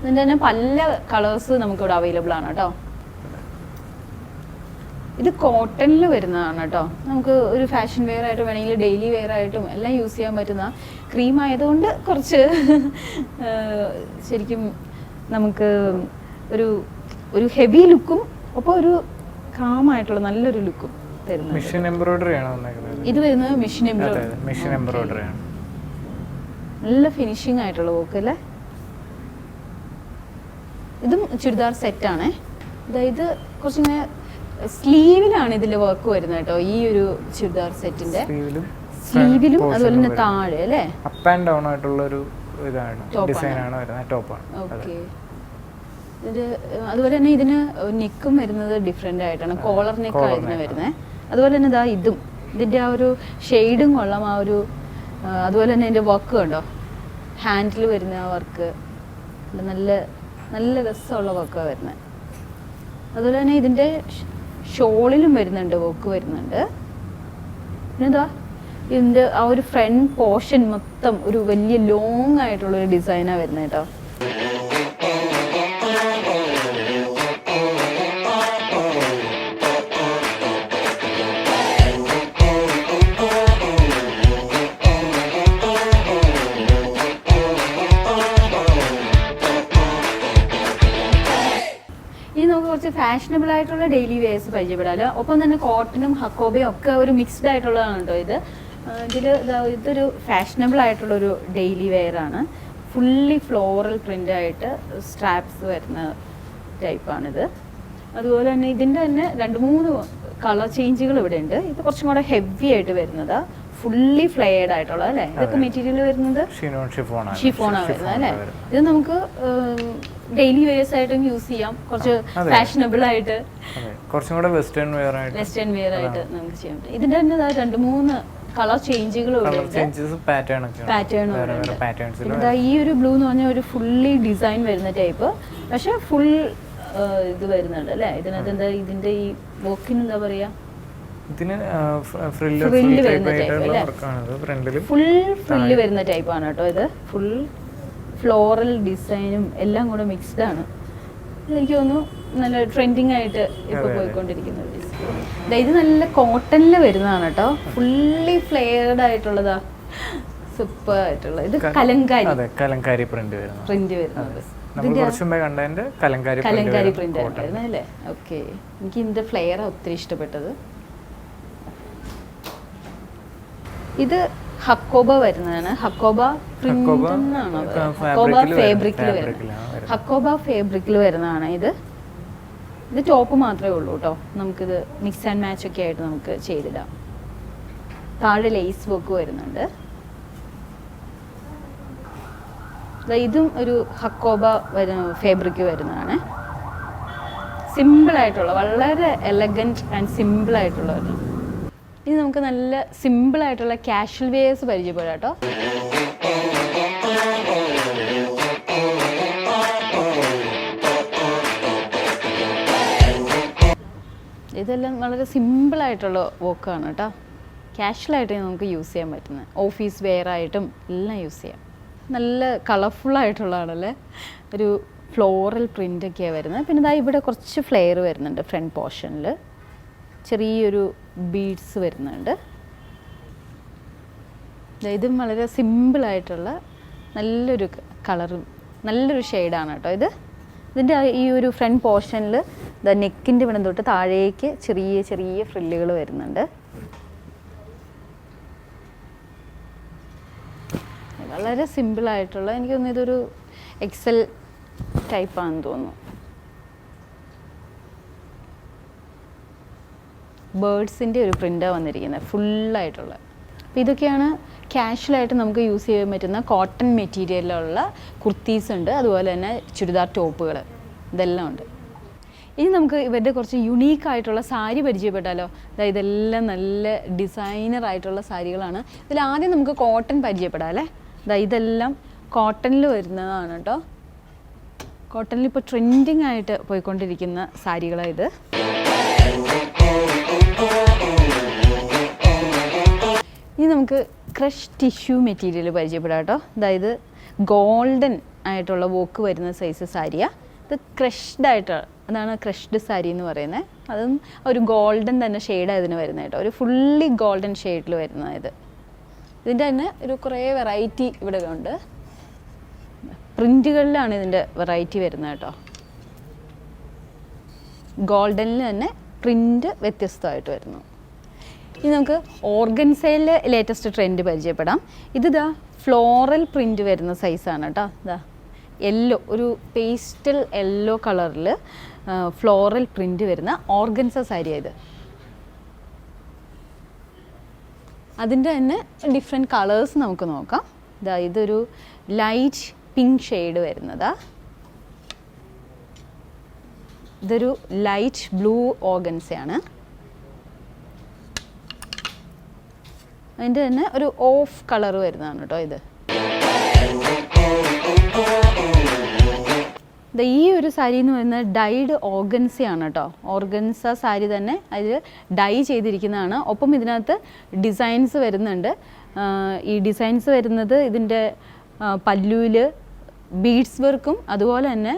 Speaker 1: ഇതിന്റെ തന്നെ പല കളേഴ്സ് നമുക്കിവിടെ അവൈലബിൾ ആണ് കേട്ടോ. ഇത് കോട്ടണിൽ വരുന്നതാണ് കേട്ടോ. നമുക്ക് ഒരു ഫാഷൻ വെയർ ആയിട്ട് വേണമെങ്കിൽ ഡെയിലി വെയർ ആയിട്ടും എല്ലാം യൂസ് ചെയ്യാൻ പറ്റുന്ന ക്രീം ആയതുകൊണ്ട് കുറച്ച് ശരിക്കും നമുക്ക് ഒരു ഒരു ഹെവി ലുക്കും ഒപ്പം ഒരു കാമായിട്ടുള്ള നല്ലൊരു ലുക്കും. തരുന്നുണ്ട്.
Speaker 2: മിഷൻ എംബ്രോയിഡറി ആണ് വന്നേക്കുന്നത്
Speaker 1: ഇത് വരുന്നത് മിഷൻ എംബ്രോയിഡറി
Speaker 2: മിഷൻ എംബ്രോയിഡറി ആണ്.
Speaker 1: നല്ല ഫിനിഷിംഗ് ആയിട്ടുള്ള വർക്ക് അല്ലേ? ഇതും ചുരിദാർ സെറ്റാണ് ഇത് കുറച്ചിങ്ങനെ സ്ലീവിലാണ് ഇതിൽ വർക്ക് വരുന്നത് കേട്ടോ ഈ ഒരു ചുരിദാർ സെറ്റിന്റെ
Speaker 2: സ്ലീവിലും
Speaker 1: അതുപോലെ തന്നെ താഴെ അല്ലേ?
Speaker 2: അപ്പ് ആൻഡ് ഡൗൺ ആയിട്ടുള്ള ഒരു ഇതാണ്. ഡിസൈൻ
Speaker 1: ആണ്.
Speaker 2: വരുന്നത്. ടോപ്പാണ്
Speaker 1: ഓക്കെ ഇത് അതുപോലെ തന്നെ ഇതിന് നെക്കും വരുന്നത് ഡിഫറെന്റ് ആയിട്ടാണ്. കോളർ നെക്ക്
Speaker 2: Collar
Speaker 1: വരുന്നത് അതുപോലെ തന്നെ ഇതാ ഇതും. ഇതിന്റെ ആ ഒരു ഷെയ്ഡും കൊള്ളാം ആ ഒരു അതുപോലെ തന്നെ എന്റെ വർക്ക് കണ്ടോ? ഹാൻഡിൽ വരുന്ന ആ വർക്ക് നല്ല നല്ല രസമുള്ള വർക്കാണ് വരുന്നത് അതുപോലെ തന്നെ ഇതിന്റെ ഷോളിലും വരുന്നുണ്ട് വർക്ക് വരുന്നുണ്ട്. പിന്നെന്താ ഇതിന്റെ ആ ഒരു ഫ്രണ്ട് പോർഷൻ മൊത്തം ഒരു വലിയ ലോങ് ആയിട്ടുള്ളൊരു ഡിസൈനാണ് വരുന്നത് കേട്ടോ ഫാഷനബിൾ ആയിട്ടുള്ള ഡെയിലി വെയർസ് പരിചയപ്പെടാമല്ലോ ഒപ്പം തന്നെ കോട്ടനും ഹക്കോബയും ഒക്കെ ഒരു മിക്സ്ഡ് ആയിട്ടുള്ളതാണ് കേട്ടോ ഇത്. ഇതിൽ ഇതൊരു ഫാഷനബിൾ ആയിട്ടുള്ളൊരു ഡെയിലി വെയർ ആണ്. ഫുള്ളി ഫ്ലോറൽ പ്രിന്റ് ആയിട്ട് സ്ട്രാപ്സ് വരുന്ന ടൈപ്പാണിത് അതുപോലെ തന്നെ ഇതിന്റെ തന്നെ രണ്ട് മൂന്ന് കളർ ചേഞ്ചുകൾ ഇവിടെ ഉണ്ട് ഇത് കുറച്ചും കൂടെ ഹെവി ആയിട്ട് വരുന്നത്. ഫുള്ളി ഫ്ലെയർഡ് ആയിട്ടുള്ളത് അല്ലേ? ഇതൊക്കെ മെറ്റീരിയൽ വരുന്നത്?
Speaker 2: ഷിഫോണാണ്
Speaker 1: വരുന്നത് അല്ലേ? ഇത് നമുക്ക് ഡെയിലി വെയേഴ്സ് ആയിട്ടും യൂസ് ചെയ്യാം. കുറച്ച് ഫാഷനബിൾ ആയിട്ട്.
Speaker 2: കുറച്ചും കൂടെ വെസ്റ്റേൺ വെയർ ആയിട്ട്.
Speaker 1: വെസ്റ്റേൺ വെയർ ആയിട്ട് നമുക്ക് ചെയ്യാൻ പറ്റും. ഇതിന്റെ തന്നെ രണ്ട് മൂന്ന് കളർ ദാ ഈ ഒരു ബ്ലൂ എന്ന് പറഞ്ഞ ഒരു ഫുള്ളി ഡിസൈൻ വരുന്ന ടൈപ്പ് പക്ഷെ ഫുൾ ഇത് വരുന്നുണ്ട് അല്ലേ? ഇതിനകത്ത് എന്താ ഇതിന്റെ ഈ വോക്കിന് എന്താ പറയാ?
Speaker 2: ഇതിന് ഫ്രില്ല്
Speaker 1: വരുന്ന
Speaker 2: ടൈപ്പ്
Speaker 1: ഫുൾ ഫ്രില്ല് വരുന്ന ടൈപ്പാണ് കേട്ടോ ഇത്. ഫുൾ ഫ്ലോറൽ ഡിസൈനും എല്ലാം കൂടെ മിക്സ്ഡ് ആണ്. എനിക്ക് തോന്നുന്നു നല്ല ട്രെൻഡിങ് ആയിട്ട് ഇപ്പൊ. പോയിക്കൊണ്ടിരിക്കുന്ന ഒരു ഇത് നല്ല കോട്ടണിൽ വരുന്നതാണ് കേട്ടോ ഫുള്ളി ഫ്ലെയർഡ് ആയിട്ടുള്ളതാ. സൂപ്പർ ആയിട്ടുള്ള. ഇത് കലങ്കാരി.
Speaker 2: കലങ്കാരി പ്രിന്റ് വരുന്നത്.
Speaker 1: പ്രിന്റ് വരുന്നത്.
Speaker 2: കലങ്കാരി പ്രിന്റ്
Speaker 1: അല്ലേ? ഓക്കെ എനിക്ക് ഇതിന്റെ ഫ്ലെയർ ഒത്തിരി ഇഷ്ടപ്പെട്ടത്. ഇത് ഹക്കോബ വരുന്നതാണ്. ഹക്കോബ
Speaker 2: ഹക്കോബ,
Speaker 1: ഫേബ്രിക്കിൽ
Speaker 2: വരുന്ന-
Speaker 1: വരുന്നത്. ഹക്കോബ ഫേബ്രിക്കിൽ വരുന്നതാണ് ഇത്. ഇത് ടോപ്പ് മാത്രമേ ഉള്ളൂ കേട്ടോ നമുക്കിത് മിക്സ് ആൻഡ് മാച്ച് ഒക്കെ ആയിട്ട് നമുക്ക് ചെയ്തിടാം. താഴെ ലേസ് വർക്ക് വരുന്നുണ്ട്. ഇതും ഒരു ഹക്കോബ വരുന്ന ഫേബ്രിക്ക് വരുന്നതാണ്. സിമ്പിൾ ആയിട്ടുള്ള വളരെ എലഗന്റ് ആൻഡ് സിമ്പിൾ ആയിട്ടുള്ള ഒരു ഇനി നമുക്ക് നല്ല സിമ്പിൾ ആയിട്ടുള്ള കാഷ്വൽ വെയേഴ്സ് പരിചയപ്പെടാം കേട്ടോ. ഇതെല്ലാം വളരെ സിമ്പിൾ ആയിട്ടുള്ള വോക്കാണ് കേട്ടോ. ക്യാഷ്വലായിട്ട് നമുക്ക് യൂസ് ചെയ്യാൻ പറ്റുന്നത്. ഓഫീസ് വെയർ ആയിട്ടും എല്ലാം യൂസ് ചെയ്യാം. നല്ല കളർഫുൾ ആയിട്ടുള്ളതാണല്ലേ? ഒരു ഫ്ലോറൽ പ്രിന്റ് ഒക്കെയാണ് വരുന്നത്. പിന്നെ ഇതാ ഇവിടെ കുറച്ച് ഫ്ലെയർ വരുന്നുണ്ട് ഫ്രണ്ട് പോർഷനിൽ ചെറിയൊരു ബീഡ്സ് വരുന്നുണ്ട്. ഇതും വളരെ സിമ്പിളായിട്ടുള്ള നല്ലൊരു കളറും നല്ലൊരു ഷെയ്ഡാണ് കേട്ടോ ഇത്. ഇതിന്റെ ഈ ഒരു ഫ്രണ്ട് പോർഷനിൽ ദ നെക്കിന്റെ ഇവിടെ തൊട്ട് താഴേക്ക് ചെറിയ ചെറിയ ഫ്രില്ലുകൾ വരുന്നുണ്ട്. വളരെ സിമ്പിളായിട്ടുള്ള എനിക്ക് തോന്നുന്നു ഇതൊരു എക്സൽ ടൈപ്പാണെന്ന് തോന്നുന്നു. ബേർഡ്സിന്റെ ഒരു പ്രിന്റാണ് വന്നിരിക്കുന്നത് ഫുള്ളായിട്ടുള്ള. അപ്പോൾ ഇതൊക്കെയാണ് ക്യാഷ്വലായിട്ട് നമുക്ക് യൂസ് ചെയ്യാൻ പറ്റുന്ന കോട്ടൺ മെറ്റീരിയലിലുള്ള കുർത്തീസ് ഉണ്ട് അതുപോലെ തന്നെ ചുരിദാർ ടോപ്പുകൾ ഇതെല്ലാം ഉണ്ട്. ഇനി നമുക്ക് ഇവരുടെ കുറച്ച് യുണീക്ക് ആയിട്ടുള്ള സാരി പരിചയപ്പെട്ടാലോ? അതായത് ഇതെല്ലാം നല്ല ഡിസൈനർ ആയിട്ടുള്ള സാരികളാണ്. ഇതിൽ ആദ്യം നമുക്ക് കോട്ടൺ പരിചയപ്പെടാം അല്ലേ? ദാ ഇതെല്ലാം കോട്ടണിൽ വരുന്നതാണ് കേട്ടോ. കോട്ടണിൽ ഇപ്പോൾ ട്രെൻഡിങ് ആയിട്ട് പോയിക്കൊണ്ടിരിക്കുന്ന സാരികളാണ് ഇത്. ഇനി നമുക്ക് ക്രഷ് ടിഷ്യൂ മെറ്റീരിയൽ പരിചയപ്പെടാം കേട്ടോ അതായത് ഗോൾഡൻ ആയിട്ടുള്ള വോക്ക് വരുന്ന സൈസ് സാരിയാണ് ഇത് ക്രഷ്ഡ് ആയിട്ട് അതാണ് ക്രഷ്ഡ് സാരി എന്ന് പറയുന്നത്. അതും ഒരു ഗോൾഡൻ തന്നെ ഷെയ്ഡ് ഇതിന് വരുന്നത് കേട്ടോ ഒരു ഫുള്ളി ഗോൾഡൻ ഷെയ്ഡിൽ വരുന്നത് ഇത്. ഇതിന്റെ തന്നെ ഒരു കുറേ വെറൈറ്റി ഇവിടെ ഉണ്ട് പ്രിന്റുകളിലാണ് ഇതിന്റെ വെറൈറ്റി വരുന്നത് കേട്ടോ ഗോൾഡനിൽ തന്നെ പ്രിന്റ് വ്യത്യസ്തമായിട്ട് വരുന്നു. ഇനി നമുക്ക് ഓർഗൻസയിൽ ലേറ്റസ്റ്റ് ട്രെൻഡ് പരിചയപ്പെടാം. ഇത് ഇതാ ഫ്ലോറൽ പ്രിന്റ് വരുന്ന സൈസാണ് കേട്ടോ ഇതാ യെല്ലോ ഒരു പേസ്റ്റൽ യെല്ലോ കളറിൽ ഫ്ലോറൽ പ്രിന്റ് വരുന്ന ഓർഗൻസ സാരിയാണ് ഇത്. അതിന്റെ തന്നെ ഡിഫറെന്റ് കളേഴ്സ് നമുക്ക് നോക്കാം. ഇതാ ഇതൊരു ലൈറ്റ് പിങ്ക് ഷെയ്ഡ് വരുന്നതാ. ഇതൊരു ലൈറ്റ് ബ്ലൂ ഓർഗൻസയാണ് അതിന്റെ തന്നെ ഒരു ഓഫ് കളർ വരുന്നതാണ് കേട്ടോ ഇത്. ഈ ഒരു സാരി എന്ന് പറയുന്നത് ഡൈഡ് ഓർഗൻസയാണ് കേട്ടോ. ഓർഗൻസ സാരി തന്നെ അതിൽ ഡൈ ചെയ്തിരിക്കുന്നതാണ്. ഒപ്പം ഇതിനകത്ത് ഡിസൈൻസ് വരുന്നുണ്ട്. ഈ ഡിസൈൻസ് വരുന്നത് ഇതിന്റെ പല്ലുവിൽ ബീഡ്സ് വർക്കും അതുപോലെ തന്നെ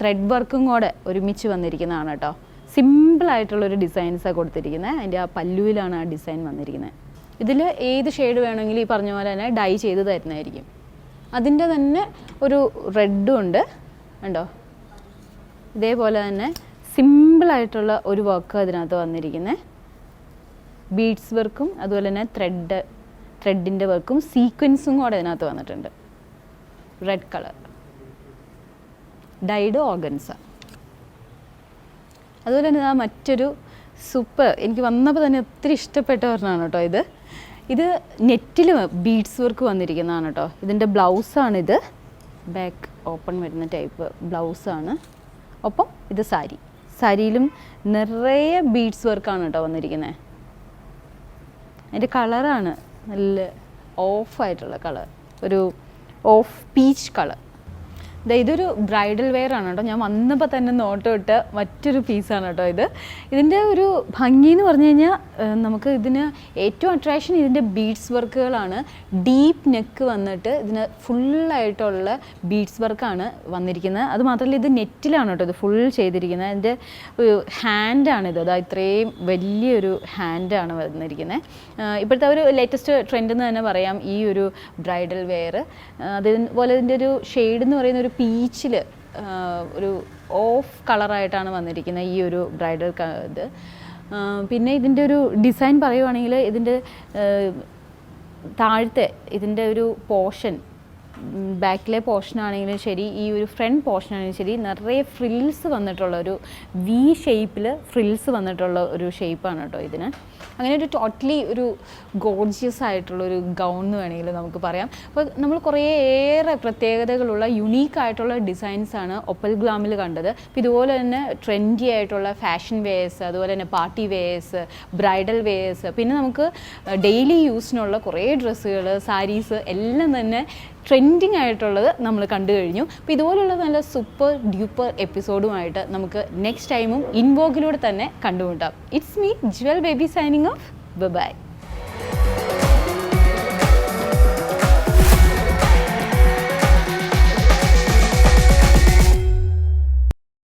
Speaker 1: ത്രെഡ് വർക്കും കൂടെ ഒരുമിച്ച് വന്നിരിക്കുന്നതാണ് കേട്ടോ. സിമ്പിളായിട്ടുള്ളൊരു ഡിസൈൻസാണ് കൊടുത്തിരിക്കുന്നത് അതിന്റെ ആ പല്ലുവിലാണ് ആ ഡിസൈൻ വന്നിരിക്കുന്നത് ഇതിൽ ഏത് ഷെയ്ഡ് വേണമെങ്കിലും ഈ പറഞ്ഞ പോലെ തന്നെ ഡൈ ചെയ്ത് തരുന്നതായിരിക്കും. അതിന്റെ തന്നെ ഒരു റെഡും ഉണ്ട്. ഉണ്ടോ ഇതേപോലെ തന്നെ സിമ്പിളായിട്ടുള്ള ഒരു വർക്ക് അതിനകത്ത് വന്നിരിക്കുന്നത് ബീഡ്സ് വർക്കും അതുപോലെ തന്നെ ത്രെഡ് ത്രെഡിന്റെ വർക്കും സീക്വൻസും കൂടെ അതിനകത്ത് വന്നിട്ടുണ്ട്. റെഡ് കളർ ഡൈഡ് ഓർഗൻസ അതുപോലെ തന്നെ മറ്റൊരു സൂപ്പർ എനിക്ക് വന്നപ്പോൾ തന്നെ ഒത്തിരി ഇഷ്ടപ്പെട്ട ഒരെണ്ണമാണ് കേട്ടോ ഇത്. ഇത് നെറ്റിൽ ബീഡ്സ് വർക്ക് വന്നിരിക്കുന്നതാണ് കേട്ടോ. ഇതിന്റെ ഇത്. ബാക്ക് ഓപ്പൺ വരുന്ന ടൈപ്പ് ബ്ലൗസാണ് ഒപ്പം ഇത് സാരി. സാരിയിലും നിറയെ ബീഡ്സ് വർക്കാണ് കേട്ടോ വന്നിരിക്കുന്നത്. അതിന്റെ കളറാണ് നല്ല ഓഫായിട്ടുള്ള കളർ ഒരു ഓഫ് പീച്ച് കളർ ഇതൊരു ബ്രൈഡൽ വെയർ ആണ് കേട്ടോ. ഞാൻ വന്നപ്പോൾ തന്നെ നോട്ടം ഇട്ട മറ്റൊരു പീസാണ് കേട്ടോ ഇത്. ഇതിന്റെ ഒരു ഭംഗി എന്ന് പറഞ്ഞു കഴിഞ്ഞാൽ നമുക്ക് ഇതിന് ഏറ്റവും അട്രാക്ഷൻ ഇതിന്റെ ബീഡ്സ് വർക്കുകളാണ് ഡീപ്പ് നെക്ക് വന്നിട്ട് ഇതിന് ഫുള്ളായിട്ടുള്ള ബീഡ്സ് വർക്കാണ് വന്നിരിക്കുന്നത്. അത് മാത്രമല്ല ഇത് നെറ്റിലാണ് കേട്ടോ ഇത് ഫുൾ ചെയ്തിരിക്കുന്നത്. അതിന്റെ ഒരു ഹാൻഡാണിത് അതാ ഇത്രയും വലിയൊരു ഹാൻഡാണ് വന്നിരിക്കുന്നത്. ഇപ്പോഴത്തെ ഒരു ലേറ്റസ്റ്റ് ട്രെൻഡ് എന്ന് തന്നെ പറയാം ഈ ഒരു ബ്രൈഡൽ വെയർ. അതുപോലെ ഇതിന്റെ ഒരു ഷെയ്ഡ് എന്ന് പറയുന്ന ഒരു പീച്ചിൽ ഒരു ഓഫ് കളറായിട്ടാണ് വന്നിരിക്കുന്നത് ഈ ഒരു ബ്രൈഡൽ ഇത്. പിന്നെ ഇതിന്റെ ഒരു ഡിസൈൻ പറയുവാണെങ്കിൽ ഇതിന്റെ താഴത്തെ ഇതിന്റെ ഒരു പോർഷൻ ബാക്കിലെ പോർഷൻ ആണെങ്കിലും ശരി ഈ ഒരു ഫ്രണ്ട് പോർഷൻ ആണെങ്കിലും ശരി നിറയെ ഫ്രിൽസ് വന്നിട്ടുള്ള ഒരു വി ഷേപ്പിൽ ഫ്രിൽസ് വന്നിട്ടുള്ള ഒരു ഷേപ്പാണ് കേട്ടോ ഇതിന്. അങ്ങനെ ഒരു ടോട്ടലി ഒരു ഗോർജിയസ് ആയിട്ടുള്ള ഒരു ഗൗൺ എന്ന് വേണമെങ്കിൽ നമുക്ക് പറയാം. അപ്പോൾ നമ്മൾ കുറേയേറെ പ്രത്യേകതകളുള്ള യുണീക്ക് ആയിട്ടുള്ള ഡിസൈൻസാണ് ഒപ്പൽ ഗ്ലാമിൽ കണ്ടത്. അപ്പോൾ ഇതുപോലെ തന്നെ ട്രെൻഡി ആയിട്ടുള്ള ഫാഷൻ വെയേഴ്സ് അതുപോലെ തന്നെ പാർട്ടി വെയേഴ്സ് ബ്രൈഡൽ വെയേഴ്സ് പിന്നെ നമുക്ക് ഡെയിലി യൂസിനുള്ള കുറേ ഡ്രസ്സുകൾ സാരീസ് എല്ലാം തന്നെ ട്രെൻഡിങ് ആയിട്ടുള്ളത് നമ്മൾ കണ്ടു കഴിഞ്ഞു. അപ്പോൾ ഇതുപോലുള്ള നല്ല സൂപ്പർ ഡ്യൂപ്പർ എപ്പിസോഡുമായിട്ട് നമുക്ക് നെക്സ്റ്റ് ടൈമും ഇൻവോഗിലൂടെ തന്നെ കണ്ടുമുട്ടാം. It's me Jewel Baby signing off bye